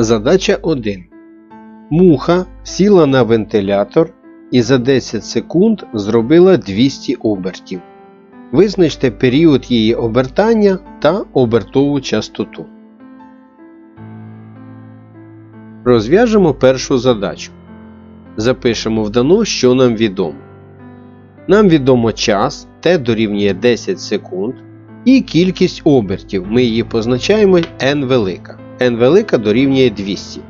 Задача 1. Муха сіла на вентилятор і за 10 секунд зробила 200 обертів. Визначте період її обертання та обертову частоту. Розв'яжемо першу задачу. Запишемо в дано, що нам відомо. Нам відомо час t дорівнює 10 секунд і кількість обертів. Ми її позначаємо n велика. N велика дорівнює 200.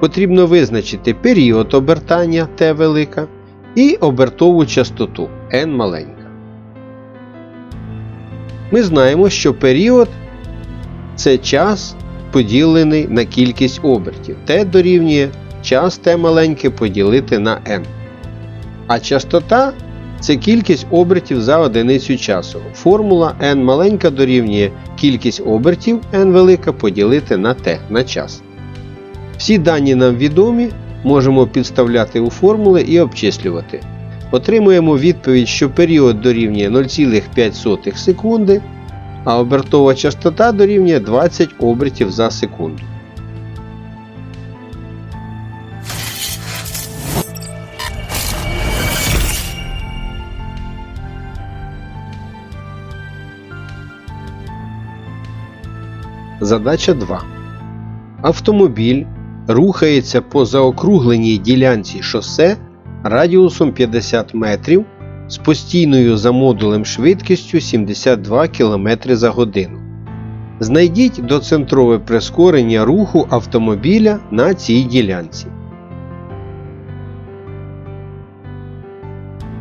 Потрібно визначити період обертання t велика і обертову частоту n маленька. Ми знаємо, що період це час поділений на кількість обертів. t дорівнює час t маленьке поділити на n. А частота це кількість обертів за одиницю часу. Формула n маленька дорівнює кількість обертів n велика поділити на t на час. Всі дані нам відомі, можемо підставляти у формули і обчислювати. Отримуємо відповідь, що період дорівнює 0,5 секунди, а обертова частота дорівнює 20 обертів за секунду. Задача 2. Автомобіль рухається по заокругленій ділянці шосе радіусом 50 метрів з постійною за модулем швидкістю 72 км за годину. Знайдіть доцентрове прискорення руху автомобіля на цій ділянці.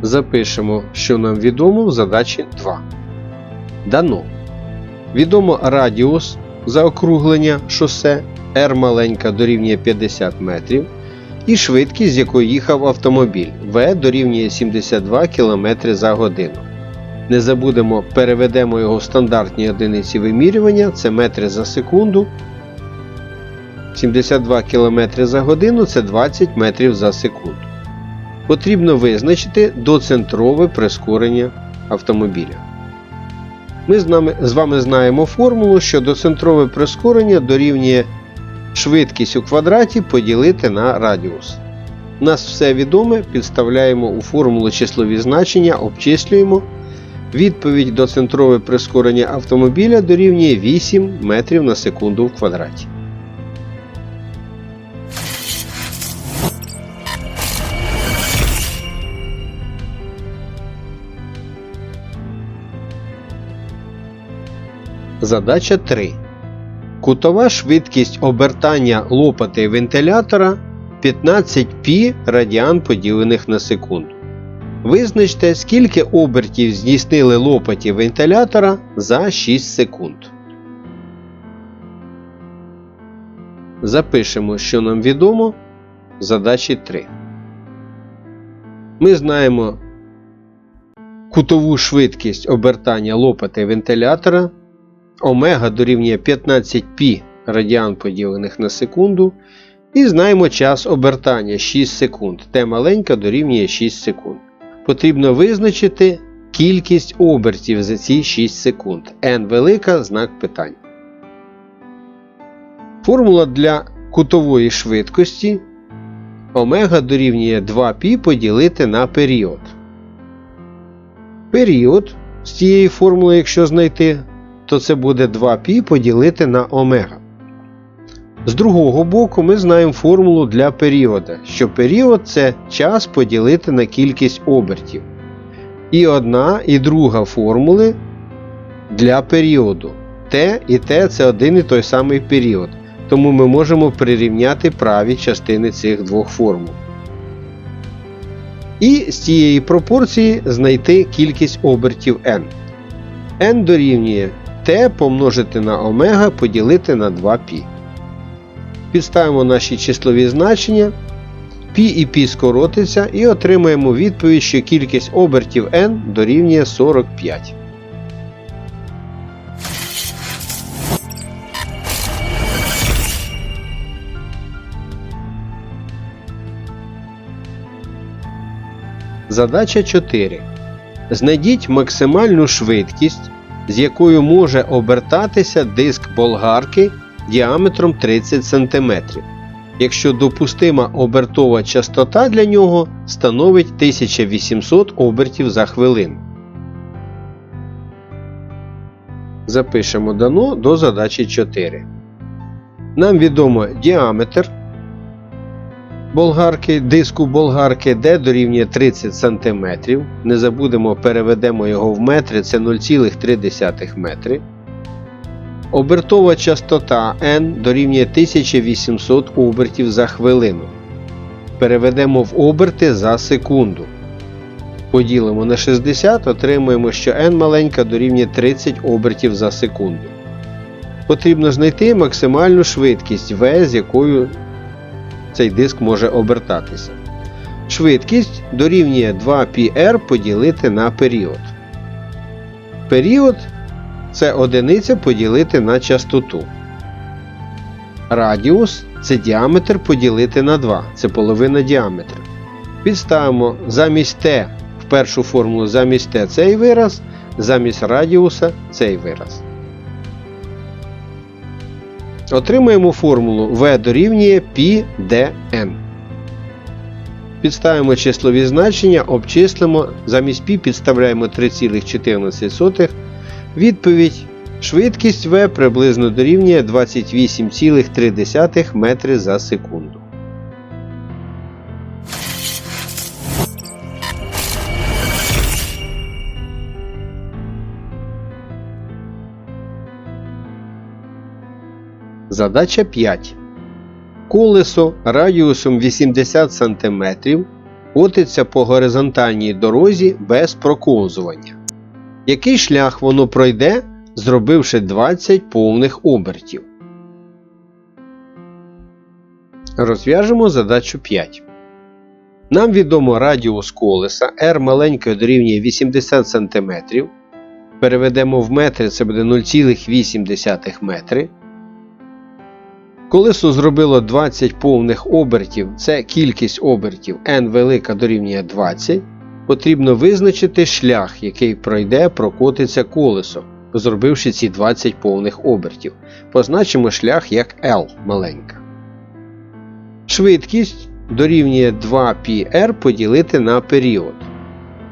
Запишемо, що нам відомо в задачі 2. Дано. Відомо радіус заокруглення шосе R маленька дорівнює 50 метрів і швидкість, з якою їхав автомобіль V дорівнює 72 км за годину. Не забудемо, переведемо його в стандартні одиниці вимірювання, це метри за секунду. 72 км за годину це 20 метрів за секунду. Потрібно визначити доцентрове прискорення автомобіля. Ми з, вами знаємо формулу, що доцентрове прискорення дорівнює швидкість у квадраті поділити на радіус. Нас все відоме, підставляємо у формулу числові значення, обчислюємо. Відповідь доцентрове прискорення автомобіля дорівнює 8 метрів на секунду в квадраті. Задача 3. Кутова швидкість обертання лопати вентилятора 15 π радіан поділених на секунду. Визначте, скільки обертів здійснили лопаті вентилятора за 6 секунд. Запишемо, що нам відомо задачі 3. Ми знаємо кутову швидкість обертання лопати вентилятора омега дорівнює 15 π радіан поділених на секунду. І знаємо час обертання 6 секунд. Т маленька дорівнює 6 секунд. Потрібно визначити кількість обертів за ці 6 секунд. n велика знак питання. Формула для кутової швидкості омега дорівнює 2π поділити на період. Період з цієї формули, якщо знайти, то це буде 2π поділити на омега. З другого боку, ми знаємо формулу для періода, що період це час поділити на кількість обертів. І одна і друга формули для періоду. Т і Т це один і той самий період. Тому ми можемо прирівняти праві частини цих двох формул. І з цієї пропорції знайти кількість обертів n. n дорівнює t помножити на омега поділити на 2π. Підставимо наші числові значення. Пі і пі скоротиться і отримаємо відповідь, що кількість обертів n дорівнює 45. Задача 4. Знайдіть максимальну швидкість з якою може обертатися диск болгарки діаметром 30 см, якщо допустима обертова частота для нього становить 1800 обертів за хвилину. Запишемо дано до задачі 4. Нам відомо діаметр болгарки, диску болгарки, де дорівнює 30 см. Не забудемо, переведемо його в метри, це 0,3 метри. Обертова частота N дорівнює 1800 обертів за хвилину. Переведемо в оберти за секунду. Поділимо на 60, отримуємо, що n маленька дорівнює 30 обертів за секунду. Потрібно знайти максимальну швидкість V, з якою цей диск може обертатися. Швидкість дорівнює 2πr поділити на період. Період це одиниця поділити на частоту. Радіус це діаметр поділити на 2, це половина діаметра. Підставимо замість t в першу формулу замість t цей вираз, замість радіуса цей вираз. Отримаємо формулу v дорівнює πdn. Підставимо числові значення, обчислимо, замість π підставляємо 3,14. Відповідь швидкість v приблизно дорівнює 28,3 метри за секунду. Задача 5. Колесо радіусом 80 см котиться по горизонтальній дорозі без проковзування. Який шлях воно пройде, зробивши 20 повних обертів? Розв'яжемо задачу 5. Нам відомо радіус колеса R маленької дорівнює 80 см. Переведемо в метри, це буде 0,8 метри. Колесо зробило 20 повних обертів, це кількість обертів n велика дорівнює 20. Потрібно визначити шлях, який пройде, прокотиться колесо, зробивши ці 20 повних обертів. Позначимо шлях як L маленька. Швидкість дорівнює 2πr поділити на період.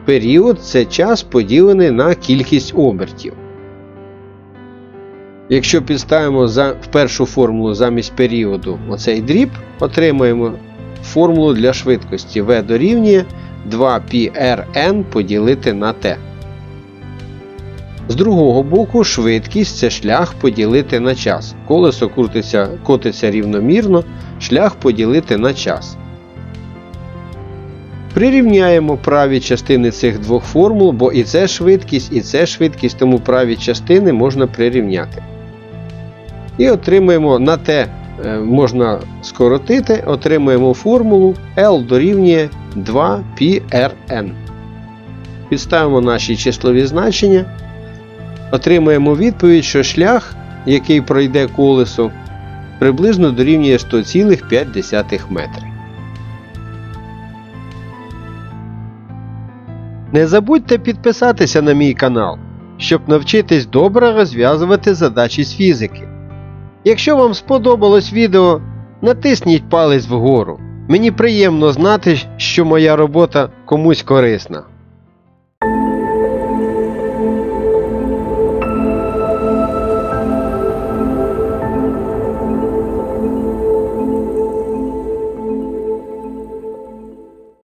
Період це час поділений на кількість обертів. Якщо підставимо за, в першу формулу замість періоду оцей дріб, отримаємо формулу для швидкості v дорівнює 2πrn поділити на t. З другого боку, швидкість це шлях поділити на час. Колесо крутиться, котиться рівномірно, шлях поділити на час. Прирівняємо праві частини цих двох формул, бо і це швидкість, і це швидкість, тому праві частини можна прирівняти. І отримаємо на те можна скоротити, отримуємо формулу L дорівнює 2πrn. Підставимо наші числові значення. Отримаємо відповідь, що шлях, який пройде колесо, приблизно дорівнює 100,5 метри. Не забудьте підписатися на мій канал, щоб навчитись добре розв'язувати задачі з фізики. Якщо вам сподобалось відео, натисніть палець вгору. Мені приємно знати, що моя робота комусь корисна.